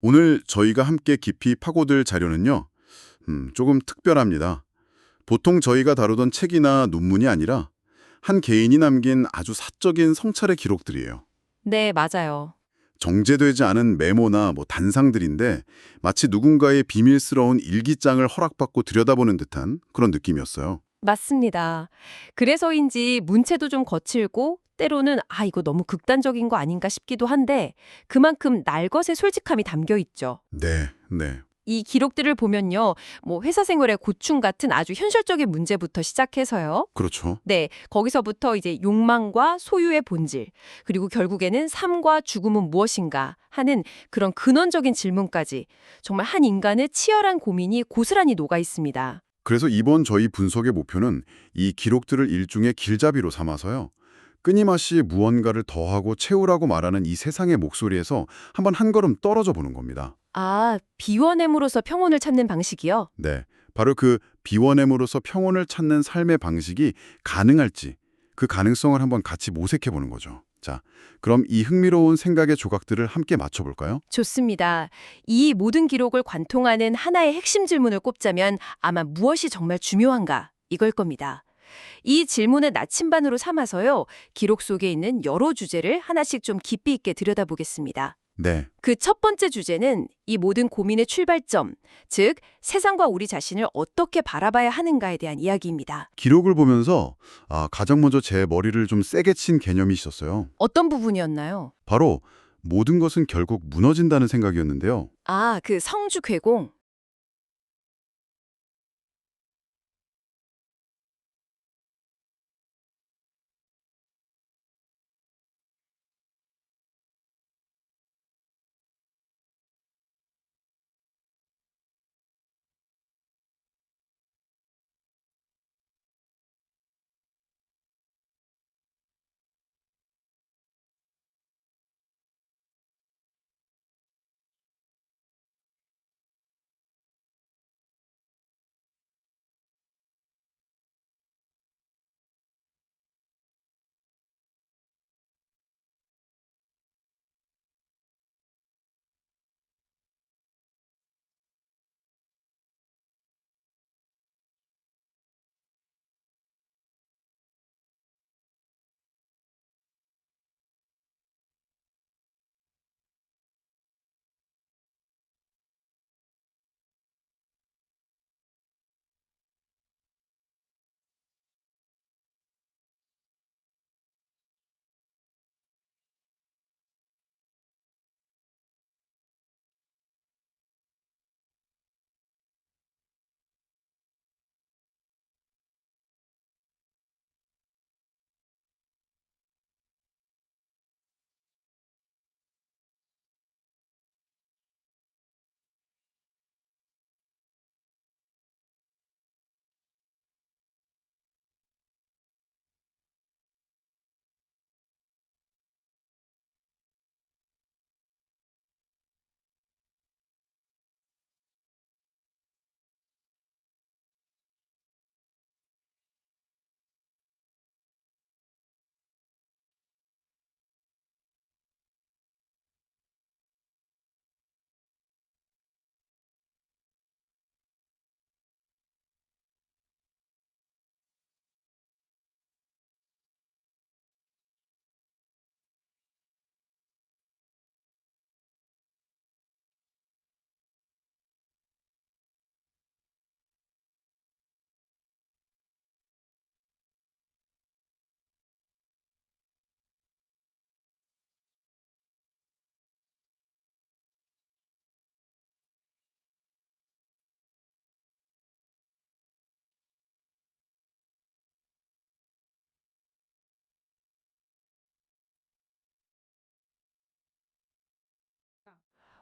오늘 저희가 함께 깊이 파고들 자료는요. 음, 조금 특별합니다. 보통 저희가 다루던 책이나 논문이 아니라 한 개인이 남긴 아주 사적인 성찰의 기록들이에요. 네, 맞아요. 정제되지 않은 메모나 뭐 단상들인데 마치 누군가의 비밀스러운 일기장을 허락받고 들여다보는 듯한 그런 느낌이었어요. 맞습니다. 그래서인지 문체도 좀 거칠고 때로는 아, 이거 너무 극단적인 거 아닌가 싶기도 한데 그만큼 날 것의 솔직함이 담겨 있죠. 네, 네. 이 기록들을 보면요. 뭐 회사 생활의 고충 같은 아주 현실적인 문제부터 시작해서요. 그렇죠. 네, 거기서부터 이제 욕망과 소유의 본질, 그리고 결국에는 삶과 죽음은 무엇인가 하는 그런 근원적인 질문까지 정말 한 인간의 치열한 고민이 고스란히 녹아 있습니다. 그래서 이번 저희 분석의 목표는 이 기록들을 일종의 길잡이로 삼아서요. 끊임없이 무언가를 더하고 채우라고 말하는 이 세상의 목소리에서 한번 한 걸음 떨어져 보는 겁니다. 아, 비워냄으로써 평온을 찾는 방식이요? 네, 바로 그 비워냄으로써 평온을 찾는 삶의 방식이 가능할지 그 가능성을 한번 같이 모색해 보는 거죠. 자, 그럼 이 흥미로운 생각의 조각들을 함께 맞춰볼까요? 좋습니다. 이 모든 기록을 관통하는 하나의 핵심 질문을 꼽자면 아마 무엇이 정말 중요한가 이걸 겁니다. 이 질문을 나침반으로 삼아서요. 기록 속에 있는 여러 주제를 하나씩 좀 깊이 있게 들여다보겠습니다. 네, 그 첫 번째 주제는 이 모든 고민의 출발점, 즉 세상과 우리 자신을 어떻게 바라봐야 하는가에 대한 이야기입니다. 기록을 보면서 아, 가장 먼저 제 머리를 좀 세게 친 개념이 있었어요. 어떤 부분이었나요? 바로 모든 것은 결국 무너진다는 생각이었는데요. 아, 그 성주 괴공.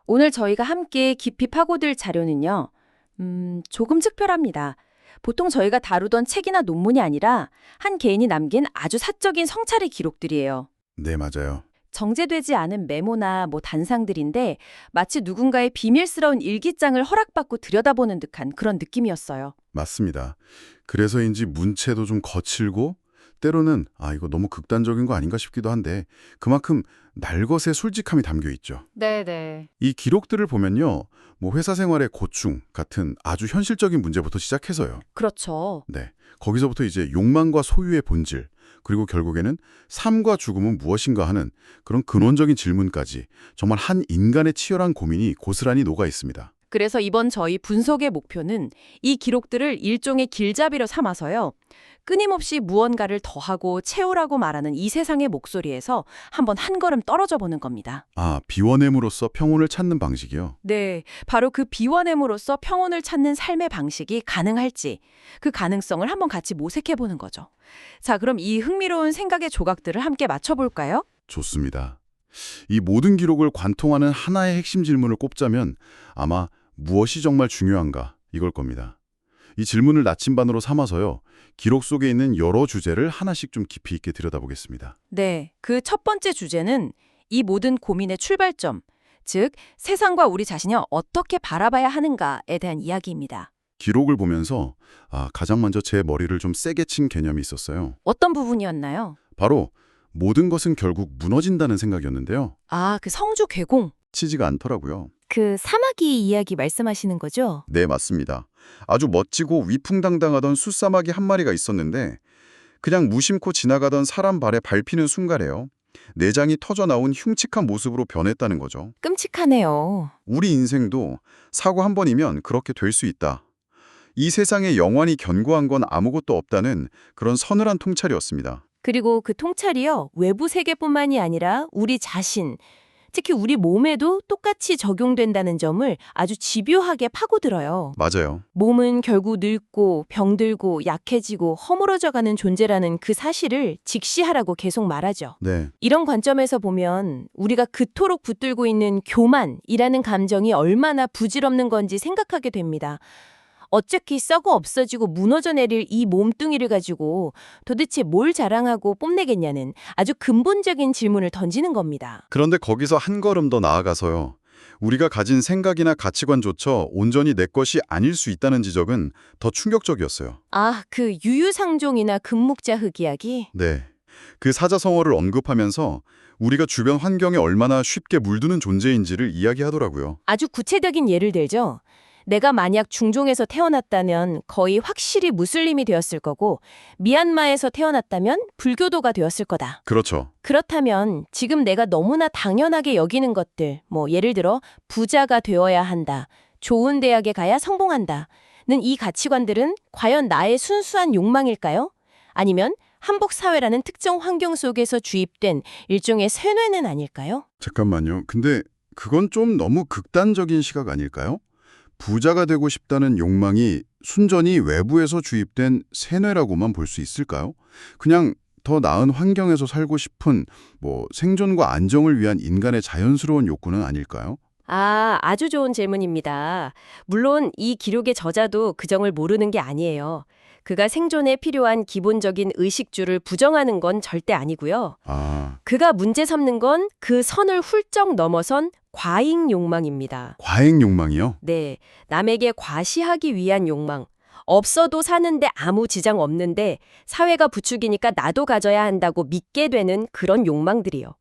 오늘 저희가 함께 깊이 파고들 자료는요. 음, 조금 특별합니다. 보통 저희가 다루던 책이나 논문이 아니라 한 개인이 남긴 아주 사적인 성찰의 기록들이에요. 네, 맞아요. 정제되지 않은 메모나 뭐 단상들인데 마치 누군가의 비밀스러운 일기장을 허락받고 들여다보는 듯한 그런 느낌이었어요. 맞습니다. 그래서인지 문체도 좀 거칠고 때로는 아 이거 너무 극단적인 거 아닌가 싶기도 한데 그만큼 날것의 솔직함이 담겨 있죠. 네네. 이 기록들을 보면요. 뭐 회사 생활의 고충 같은 아주 현실적인 문제부터 시작해서요. 그렇죠. 네. 거기서부터 이제 욕망과 소유의 본질, 그리고 결국에는 삶과 죽음은 무엇인가 하는 그런 근원적인 질문까지 정말 한 인간의 치열한 고민이 고스란히 녹아 있습니다. 그래서 이번 저희 분석의 목표는 이 기록들을 일종의 길잡이로 삼아서요. 끊임없이 무언가를 더하고 채우라고 말하는 이 세상의 목소리에서 한번 한 걸음 떨어져 보는 겁니다. 아, 비워냄으로써 평온을 찾는 방식이요. 네, 바로 그 비워냄으로써 평온을 찾는 삶의 방식이 가능할지 그 가능성을 한번 같이 모색해 보는 거죠. 자, 그럼 이 흥미로운 생각의 조각들을 함께 맞춰볼까요? 좋습니다. 이 모든 기록을 관통하는 하나의 핵심 질문을 꼽자면 아마 무엇이 정말 중요한가 이걸 겁니다. 이 질문을 나침반으로 삼아서요. 기록 속에 있는 여러 주제를 하나씩 좀 깊이 있게 들여다보겠습니다. 네, 그 첫 번째 주제는 이 모든 고민의 출발점, 즉 세상과 우리 자신이 어떻게 바라봐야 하는가에 대한 이야기입니다. 기록을 보면서 아, 가장 먼저 제 머리를 좀 세게 친 개념이 있었어요. 어떤 부분이었나요? 바로 모든 것은 결국 무너진다는 생각이었는데요. 아, 그 성주 괴공. 치지가 않더라고요. 그 사마귀 이야기 말씀하시는 거죠? 네, 맞습니다. 아주 멋지고 위풍당당하던 숫사마귀 한 마리가 있었는데 그냥 무심코 지나가던 사람 발에 밟히는 순간에요. 내장이 터져 나온 흉측한 모습으로 변했다는 거죠. 끔찍하네요. 우리 인생도 사고 한 번이면 그렇게 될 수 있다. 이 세상에 영원히 견고한 건 아무것도 없다는 그런 서늘한 통찰이었습니다. 그리고 그 통찰이요, 외부 세계뿐만이 아니라 우리 자신, 특히 우리 몸에도 똑같이 적용된다는 점을 아주 집요하게 파고들어요. 맞아요. 몸은 결국 늙고 병들고 약해지고 허물어져가는 존재라는 그 사실을 직시하라고 계속 말하죠. 네. 이런 관점에서 보면 우리가 그토록 붙들고 있는 교만이라는 감정이 얼마나 부질없는 건지 생각하게 됩니다. 어차피 썩어 없어지고 무너져 내릴 이 몸뚱이를 가지고 도대체 뭘 자랑하고 뽐내겠냐는 아주 근본적인 질문을 던지는 겁니다. 그런데 거기서 한 걸음 더 나아가서요. 우리가 가진 생각이나 가치관조차 온전히 내 것이 아닐 수 있다는 지적은 더 충격적이었어요. 아, 그 유유상종이나 금묵자 흑 이야기? 네. 그 사자성어를 언급하면서 우리가 주변 환경에 얼마나 쉽게 물드는 존재인지를 이야기하더라고요. 아주 구체적인 예를 들죠. 내가 만약 중종에서 태어났다면 거의 확실히 무슬림이 되었을 거고 미얀마에서 태어났다면 불교도가 되었을 거다. 그렇죠. 그렇다면 지금 내가 너무나 당연하게 여기는 것들, 뭐 예를 들어 부자가 되어야 한다, 좋은 대학에 가야 성공한다 는 이 가치관들은 과연 나의 순수한 욕망일까요? 아니면 한복 사회라는 특정 환경 속에서 주입된 일종의 쇠뇌는 아닐까요? 잠깐만요. 근데 그건 좀 너무 극단적인 시각 아닐까요? 부자가 되고 싶다는 욕망이 순전히 외부에서 주입된 세뇌라고만 볼 수 있을까요? 그냥 더 나은 환경에서 살고 싶은 뭐 생존과 안정을 위한 인간의 자연스러운 욕구는 아닐까요? 아, 아주 좋은 질문입니다. 물론 이 기록의 저자도 그 점을 모르는 게 아니에요. 그가 생존에 필요한 기본적인 의식주를 부정하는 건 절대 아니고요. 아, 그가 문제 삼는 건 그 선을 훌쩍 넘어선 과잉 욕망입니다. 과잉 욕망이요? 네, 남에게 과시하기 위한 욕망. 없어도 사는데 아무 지장 없는데 사회가 부추기니까 나도 가져야 한다고 믿게 되는 그런 욕망들이요.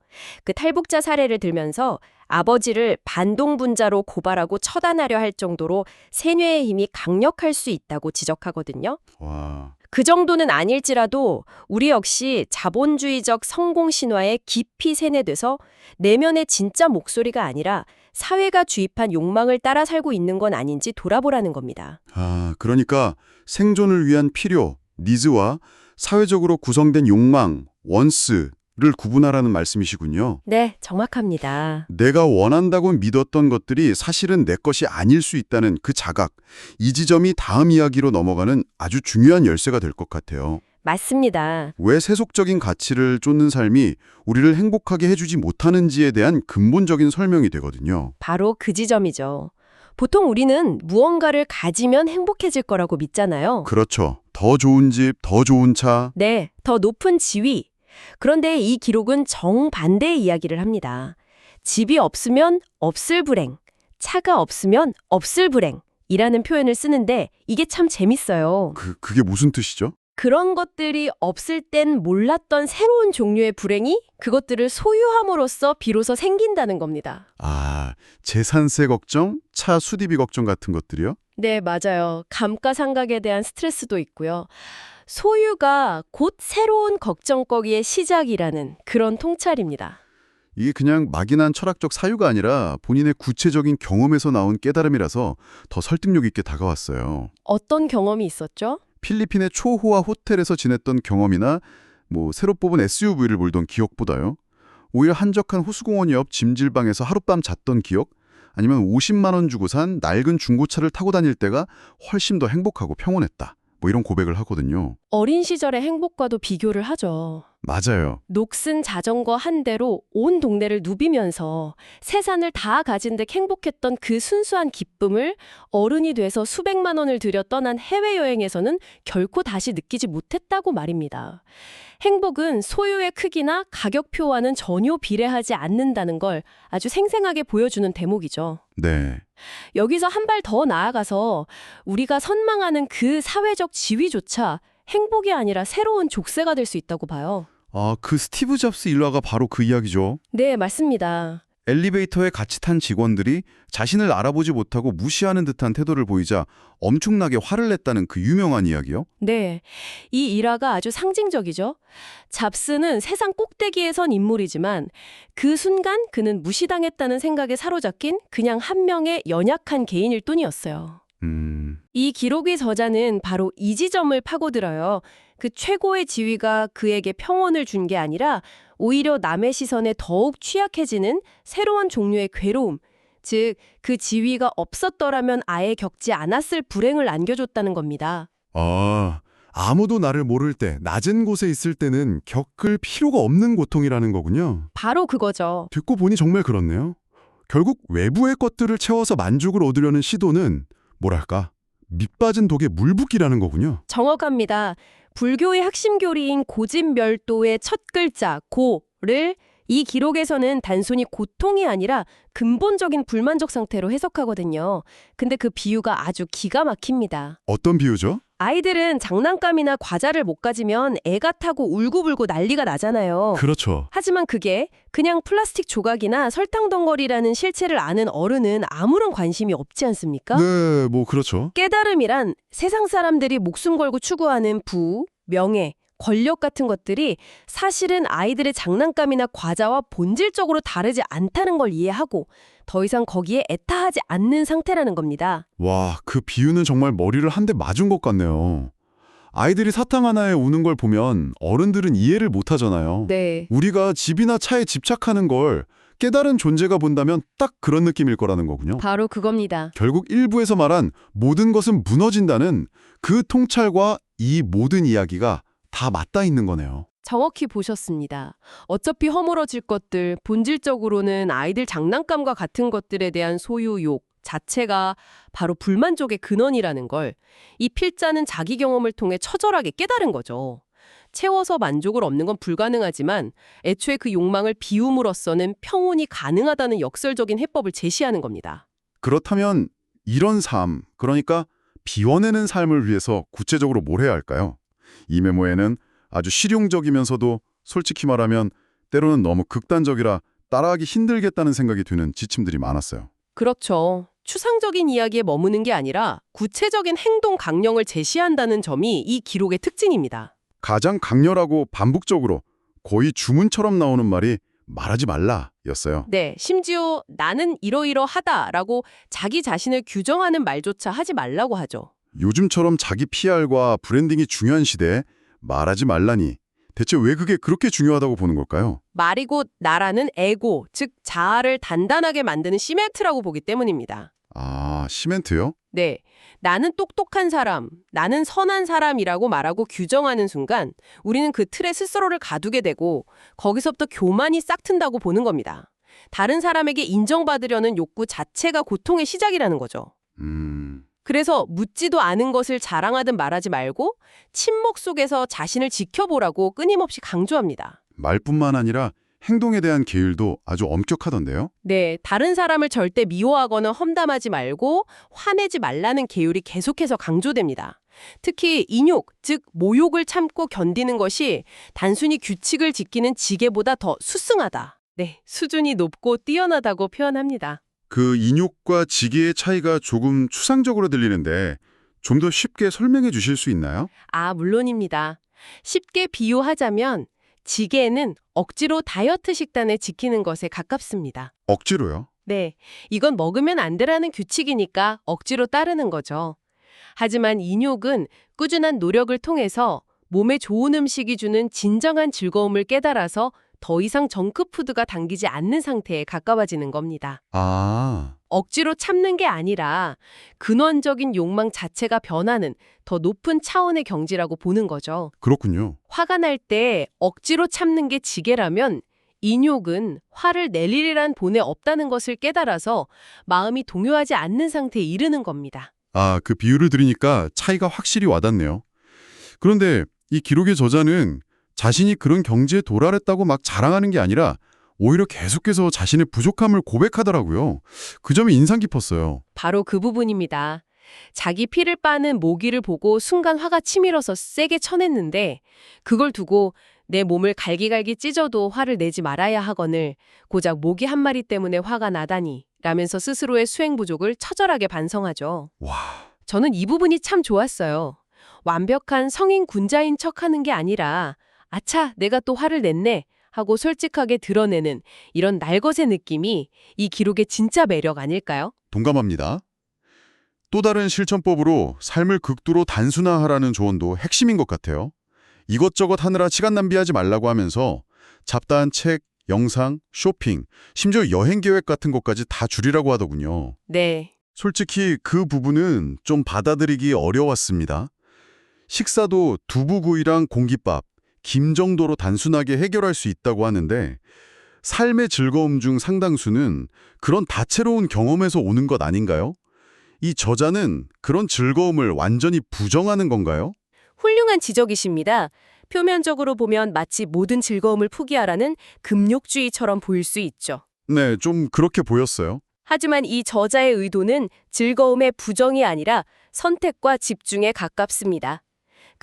그 탈북자 사례를 들면서 아버지를 반동분자로 고발하고 처단하려 할 정도로 세뇌의 힘이 강력할 수 있다고 지적하거든요. 와, 그 정도는 아닐지라도 우리 역시 자본주의적 성공 신화에 깊이 세뇌돼서 내면의 진짜 목소리가 아니라 사회가 주입한 욕망을 따라 살고 있는 건 아닌지 돌아보라는 겁니다. 아, 그러니까 생존을 위한 필요, 니즈와 사회적으로 구성된 욕망, 원스 를 구분하라는 말씀이시군요. 네, 정확합니다. 내가 원한다고 믿었던 것들이 사실은 내 것이 아닐 수 있다는 그 자각, 이 지점이 다음 이야기로 넘어가는 아주 중요한 열쇠가 될 것 같아요. 맞습니다. 왜 세속적인 가치를 쫓는 삶이 우리를 행복하게 해주지 못하는지에 대한 근본적인 설명이 되거든요. 바로 그 지점이죠. 보통 우리는 무언가를 가지면 행복해질 거라고 믿잖아요. 그렇죠. 더 좋은 집, 더 좋은 차. 네, 더 높은 지위. 그런데 이 기록은 정반대의 이야기를 합니다. 집이 없으면 없을 불행, 차가 없으면 없을 불행. 이라는 표현을 쓰는데 이게 참 재밌어요. 그, 그게 무슨 뜻이죠? 그런 것들이 없을 땐 몰랐던 새로운 종류의 불행이 그것들을 소유함으로써 비로소 생긴다는 겁니다. 아, 재산세 걱정, 차 수리비 걱정 같은 것들이요? 네, 맞아요. 감가상각에 대한 스트레스도 있고요. 소유가 곧 새로운 걱정거리의 시작이라는 그런 통찰입니다. 이게 그냥 막연한 철학적 사유가 아니라 본인의 구체적인 경험에서 나온 깨달음이라서 더 설득력 있게 다가왔어요. 어떤 경험이 있었죠? 필리핀의 초호화 호텔에서 지냈던 경험이나 뭐 새로 뽑은 SUV를 몰던 기억보다요. 오히려 한적한 호수공원 옆 짐질방에서 하룻밤 잤던 기억 아니면 50만 원 주고 산 낡은 중고차를 타고 다닐 때가 훨씬 더 행복하고 평온했다. 뭐 이런 고백을 하거든요. 어린 시절의 행복과도 비교를 하죠. 맞아요. 녹슨 자전거 한 대로 온 동네를 누비면서 세산을 다 가진 듯 행복했던 그 순수한 기쁨을 어른이 돼서 수백만 원을 들여 떠난 해외여행에서는 결코 다시 느끼지 못했다고 말입니다. 행복은 소유의 크기나 가격표와는 전혀 비례하지 않는다는 걸 아주 생생하게 보여주는 대목이죠. 네. 여기서 한 발 더 나아가서 우리가 선망하는 그 사회적 지위조차 행복이 아니라 새로운 족쇄가 될 수 있다고 봐요. 아, 그 스티브 잡스 일화가 바로 그 이야기죠. 네, 맞습니다. 엘리베이터에 같이 탄 직원들이 자신을 알아보지 못하고 무시하는 듯한 태도를 보이자 엄청나게 화를 냈다는 그 유명한 이야기요. 네, 이 일화가 아주 상징적이죠. 잡스는 세상 꼭대기에 선 인물이지만 그 순간 그는 무시당했다는 생각에 사로잡힌 그냥 한 명의 연약한 개인일 뿐이었어요. 음, 이 기록의 저자는 바로 이 지점을 파고들어요. 그 최고의 지위가 그에게 평온을 준 게 아니라 오히려 남의 시선에 더욱 취약해지는 새로운 종류의 괴로움, 즉 그 지위가 없었더라면 아예 겪지 않았을 불행을 안겨줬다는 겁니다. 아, 아무도 나를 모를 때, 낮은 곳에 있을 때는 겪을 필요가 없는 고통이라는 거군요. 바로 그거죠. 듣고 보니 정말 그렇네요. 결국 외부의 것들을 채워서 만족을 얻으려는 시도는 뭐랄까, 밑빠진 독에 물 붓기라는 거군요. 정확합니다. 불교의 핵심 교리인 고진멸도의 첫 글자 고를 이 기록에서는 단순히 고통이 아니라 근본적인 불만족 상태로 해석하거든요. 근데 그 비유가 아주 기가 막힙니다. 어떤 비유죠? 아이들은 장난감이나 과자를 못 가지면 애가 타고 울고불고 난리가 나잖아요. 그렇죠. 하지만 그게 그냥 플라스틱 조각이나 설탕 덩어리라는 실체를 아는 어른은 아무런 관심이 없지 않습니까? 네, 뭐 그렇죠. 깨달음이란 세상 사람들이 목숨 걸고 추구하는 부, 명예, 권력 같은 것들이 사실은 아이들의 장난감이나 과자와 본질적으로 다르지 않다는 걸 이해하고 더 이상 거기에 애타하지 않는 상태라는 겁니다. 와, 그 비유는 정말 머리를 한 대 맞은 것 같네요. 아이들이 사탕 하나에 우는 걸 보면 어른들은 이해를 못 하잖아요. 네. 우리가 집이나 차에 집착하는 걸 깨달은 존재가 본다면 딱 그런 느낌일 거라는 거군요. 바로 그겁니다. 결국 일부에서 말한 모든 것은 무너진다는 그 통찰과 이 모든 이야기가 다 맞닿아 있는 거네요. 정확히 보셨습니다. 어차피 허물어질 것들, 본질적으로는 아이들 장난감과 같은 것들에 대한 소유욕 자체가 바로 불만족의 근원이라는 걸 이 필자는 자기 경험을 통해 처절하게 깨달은 거죠. 채워서 만족을 얻는 건 불가능하지만 애초에 그 욕망을 비움으로써는 평온이 가능하다는 역설적인 해법을 제시하는 겁니다. 그렇다면 이런 삶, 그러니까 비워내는 삶을 위해서 구체적으로 뭘 해야 할까요? 이 메모에는 아주 실용적이면서도 솔직히 말하면 때로는 너무 극단적이라 따라하기 힘들겠다는 생각이 드는 지침들이 많았어요. 그렇죠. 추상적인 이야기에 머무는 게 아니라 구체적인 행동 강령을 제시한다는 점이 이 기록의 특징입니다. 가장 강렬하고 반복적으로 거의 주문처럼 나오는 말이 말하지 말라였어요. 네, 심지어 나는 이러이러하다라고 자기 자신을 규정하는 말조차 하지 말라고 하죠. 요즘처럼 자기 PR과 브랜딩이 중요한 시대에 말하지 말라니 대체 왜 그게 그렇게 중요하다고 보는 걸까요? 말이 곧 나라는 에고, 즉 자아를 단단하게 만드는 시멘트라고 보기 때문입니다. 아, 시멘트요? 네, 나는 똑똑한 사람, 나는 선한 사람이라고 말하고 규정하는 순간 우리는 그 틀에 스스로를 가두게 되고 거기서부터 교만이 싹 튼다고 보는 겁니다. 다른 사람에게 인정받으려는 욕구 자체가 고통의 시작이라는 거죠. 음, 그래서 묻지도 않은 것을 자랑하든 말하지 말고 침묵 속에서 자신을 지켜보라고 끊임없이 강조합니다. 말뿐만 아니라 행동에 대한 계율도 아주 엄격하던데요. 네, 다른 사람을 절대 미워하거나 험담하지 말고 화내지 말라는 계율이 계속해서 강조됩니다. 특히 인욕, 즉 모욕을 참고 견디는 것이 단순히 규칙을 지키는 지게보다 더 수승하다. 네, 수준이 높고 뛰어나다고 표현합니다. 그 인욕과 지게의 차이가 조금 추상적으로 들리는데 좀 더 쉽게 설명해 주실 수 있나요? 아, 물론입니다. 쉽게 비유하자면 지게는 억지로 다이어트 식단을 지키는 것에 가깝습니다. 억지로요. 네, 이건 먹으면 안 되라는 규칙이니까 억지로 따르는 거죠. 하지만 인욕은 꾸준한 노력을 통해서 몸에 좋은 음식이 주는 진정한 즐거움을 깨달아서 더 이상 정크푸드가 당기지 않는 상태에 가까워지는 겁니다. 아, 억지로 참는 게 아니라 근원적인 욕망 자체가 변하는 더 높은 차원의 경지라고 보는 거죠. 그렇군요. 화가 날 때 억지로 참는 게 지게라면 인욕은 화를 낼 일이란 본에 없다는 것을 깨달아서 마음이 동요하지 않는 상태에 이르는 겁니다. 아, 그 비유를 들으니까 차이가 확실히 와닿네요. 그런데 이 기록의 저자는 자신이 그런 경지에 도달했다고 막 자랑하는 게 아니라 오히려 계속해서 자신의 부족함을 고백하더라고요. 그 점이 인상 깊었어요. 바로 그 부분입니다. 자기 피를 빠는 모기를 보고 순간 화가 치밀어서 세게 쳐냈는데 그걸 두고 내 몸을 갈기갈기 찢어도 화를 내지 말아야 하거늘 고작 모기 한 마리 때문에 화가 나다니 라면서 스스로의 수행 부족을 처절하게 반성하죠. 와, 저는 이 부분이 참 좋았어요. 완벽한 성인 군자인 척하는 게 아니라 아차 내가 또 화를 냈네 하고 솔직하게 드러내는 이런 날것의 느낌이 이 기록의 진짜 매력 아닐까요? 동감합니다. 또 다른 실천법으로 삶을 극도로 단순화하라는 조언도 핵심인 것 같아요. 이것저것 하느라 시간 낭비하지 말라고 하면서 잡다한 책, 영상, 쇼핑, 심지어 여행 계획 같은 것까지 다 줄이라고 하더군요. 네. 솔직히 그 부분은 좀 받아들이기 어려웠습니다. 식사도 두부구이랑 공깃밥, 김 정도로 단순하게 해결할 수 있다고 하는데 삶의 즐거움 중 상당수는 그런 다채로운 경험에서 오는 것 아닌가요? 이 저자는 그런 즐거움을 완전히 부정하는 건가요? 훌륭한 지적이십니다. 표면적으로 보면 마치 모든 즐거움을 포기하라는 금욕주의처럼 보일 수 있죠. 네, 좀 그렇게 보였어요. 하지만 이 저자의 의도는 즐거움의 부정이 아니라 선택과 집중에 가깝습니다.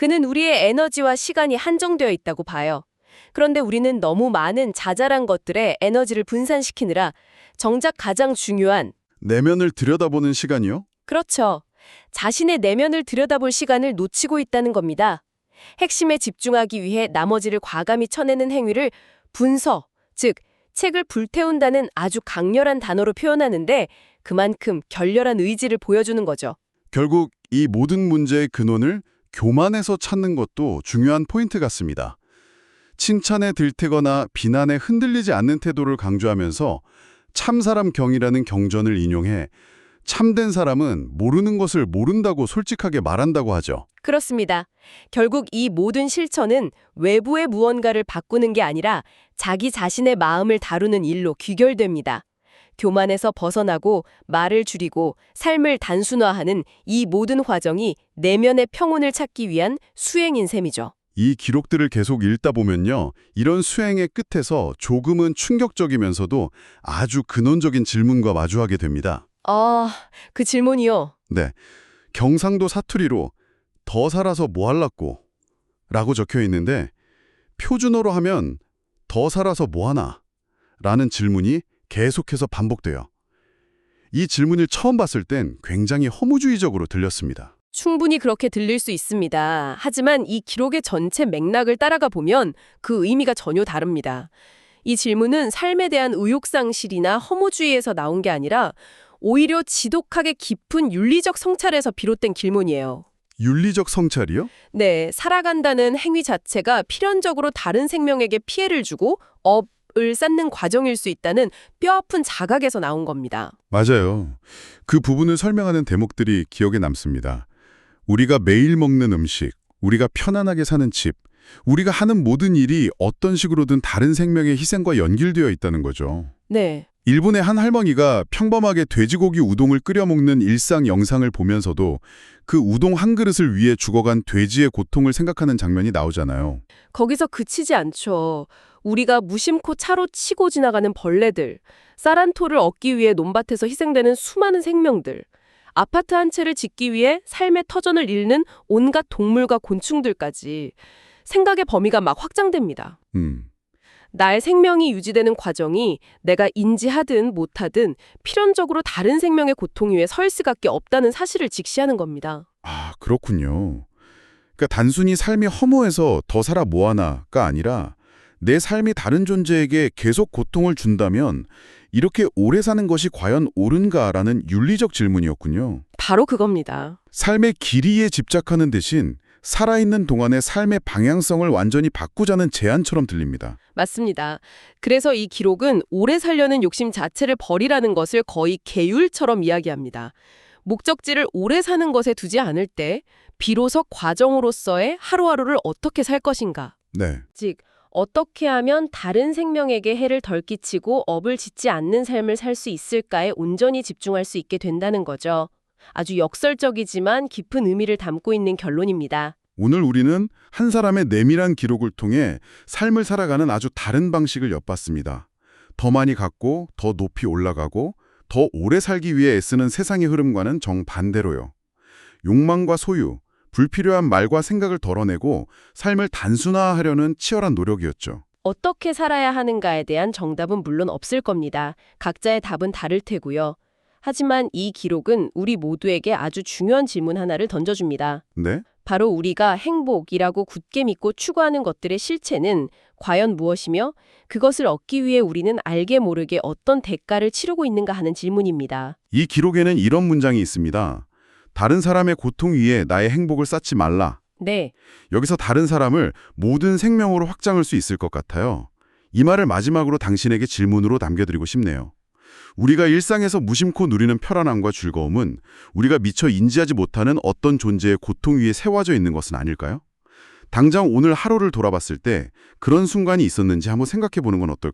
그는 우리의 에너지와 시간이 한정되어 있다고 봐요. 그런데 우리는 너무 많은 자잘한 것들에 에너지를 분산시키느라 정작 가장 중요한 내면을 들여다보는 시간이요? 그렇죠. 자신의 내면을 들여다볼 시간을 놓치고 있다는 겁니다. 핵심에 집중하기 위해 나머지를 과감히 쳐내는 행위를 분서, 즉 책을 불태운다는 아주 강렬한 단어로 표현하는데 그만큼 결렬한 의지를 보여주는 거죠. 결국 이 모든 문제의 근원을 교만에서 찾는 것도 중요한 포인트 같습니다. 칭찬에 들태거나 비난에 흔들리지 않는 태도를 강조하면서 참사람 경이라는 경전을 인용해 참된 사람은 모르는 것을 모른다고 솔직하게 말한다고 하죠. 그렇습니다. 결국 이 모든 실천은 외부의 무언가를 바꾸는 게 아니라 자기 자신의 마음을 다루는 일로 귀결됩니다. 교만에서 벗어나고 말을 줄이고 삶을 단순화하는 이 모든 과정이 내면의 평온을 찾기 위한 수행인 셈이죠. 이 기록들을 계속 읽다 보면요. 이런 수행의 끝에서 조금은 충격적이면서도 아주 근원적인 질문과 마주하게 됩니다. 아, 그 질문이요. 네. 경상도 사투리로 더 살아서 뭐 할라고 라고 적혀 있는데 표준어로 하면 더 살아서 뭐 하나 라는 질문이 계속해서 반복돼요. 이 질문을 처음 봤을 땐 굉장히 허무주의적으로 들렸습니다. 충분히 그렇게 들릴 수 있습니다. 하지만 이 기록의 전체 맥락을 따라가 보면 그 의미가 전혀 다릅니다. 이 질문은 삶에 대한 의욕상실이나 허무주의에서 나온 게 아니라 오히려 지독하게 깊은 윤리적 성찰에서 비롯된 질문이에요. 윤리적 성찰이요? 네, 살아간다는 행위 자체가 필연적으로 다른 생명에게 피해를 주고 업 을 쌓는 과정일 수 있다는 뼈아픈 자각에서 나온 겁니다. 맞아요. 그 부분을 설명하는 대목들이 기억에 남습니다. 우리가 매일 먹는 음식, 우리가 편안하게 사는 집, 우리가 하는 모든 일이 어떤 식으로든 다른 생명의 희생과 연결되어 있다는 거죠. 네, 일본의 한 할머니가 평범하게 돼지고기 우동을 끓여 먹는 일상 영상을 보면서도 그 우동 한 그릇을 위해 죽어간 돼지의 고통을 생각하는 장면이 나오잖아요. 거기서 그치지 않죠. 우리가 무심코 차로 치고 지나가는 벌레들, 쌀한 토를 얻기 위해 논밭에서 희생되는 수많은 생명들, 아파트 한 채를 짓기 위해 삶의 터전을 잃는 온갖 동물과 곤충들까지 생각의 범위가 막 확장됩니다. 음, 나의 생명이 유지되는 과정이 내가 인지하든 못하든 필연적으로 다른 생명의 고통 위에 설 수밖에 없다는 사실을 직시하는 겁니다. 아, 그렇군요. 그러니까 단순히 삶이 허무해서 더 살아 뭐하나가 아니라 내 삶이 다른 존재에게 계속 고통을 준다면 이렇게 오래 사는 것이 과연 옳은가라는 윤리적 질문이었군요. 바로 그겁니다. 삶의 길이에 집착하는 대신 살아있는 동안의 삶의 방향성을 완전히 바꾸자는 제안처럼 들립니다. 맞습니다. 그래서 이 기록은 오래 살려는 욕심 자체를 버리라는 것을 거의 계율처럼 이야기합니다. 목적지를 오래 사는 것에 두지 않을 때 비로소 과정으로서의 하루하루를 어떻게 살 것인가. 네. 즉, 어떻게 하면 다른 생명에게 해를 덜 끼치고 업을 짓지 않는 삶을 살 수 있을까에 온전히 집중할 수 있게 된다는 거죠. 아주 역설적이지만 깊은 의미를 담고 있는 결론입니다. 오늘 우리는 한 사람의 내밀한 기록을 통해 삶을 살아가는 아주 다른 방식을 엿봤습니다. 더 많이 갖고, 더 높이 올라가고, 더 오래 살기 위해 애쓰는 세상의 흐름과는 정반대로요. 욕망과 소유, 불필요한 말과 생각을 덜어내고 삶을 단순화하려는 치열한 노력이었죠. 어떻게 살아야 하는가에 대한 정답은 물론 없을 겁니다. 각자의 답은 다를 테고요. 하지만 이 기록은 우리 모두에게 아주 중요한 질문 하나를 던져줍니다. 네? 바로 우리가 행복이라고 굳게 믿고 추구하는 것들의 실체는 과연 무엇이며 그것을 얻기 위해 우리는 알게 모르게 어떤 대가를 치르고 있는가 하는 질문입니다. 이 기록에는 이런 문장이 있습니다. 다른 사람의 고통 위에 나의 행복을 쌓지 말라. 네, 여기서 다른 사람을 모든 생명으로 확장할 수 있을 것 같아요. 이 말을 마지막으로 당신에게 질문으로 남겨드리고 싶네요. 우리가 일상에서 무심코 누리는 편안함과 즐거움은 우리가 미처 인지하지 못하는 어떤 존재의 고통 위에 세워져 있는 것은 아닐까요? 당장 오늘 하루를 돌아봤을 때 그런 순간이 있었는지 한번 생각해 보는 건 어떨까요?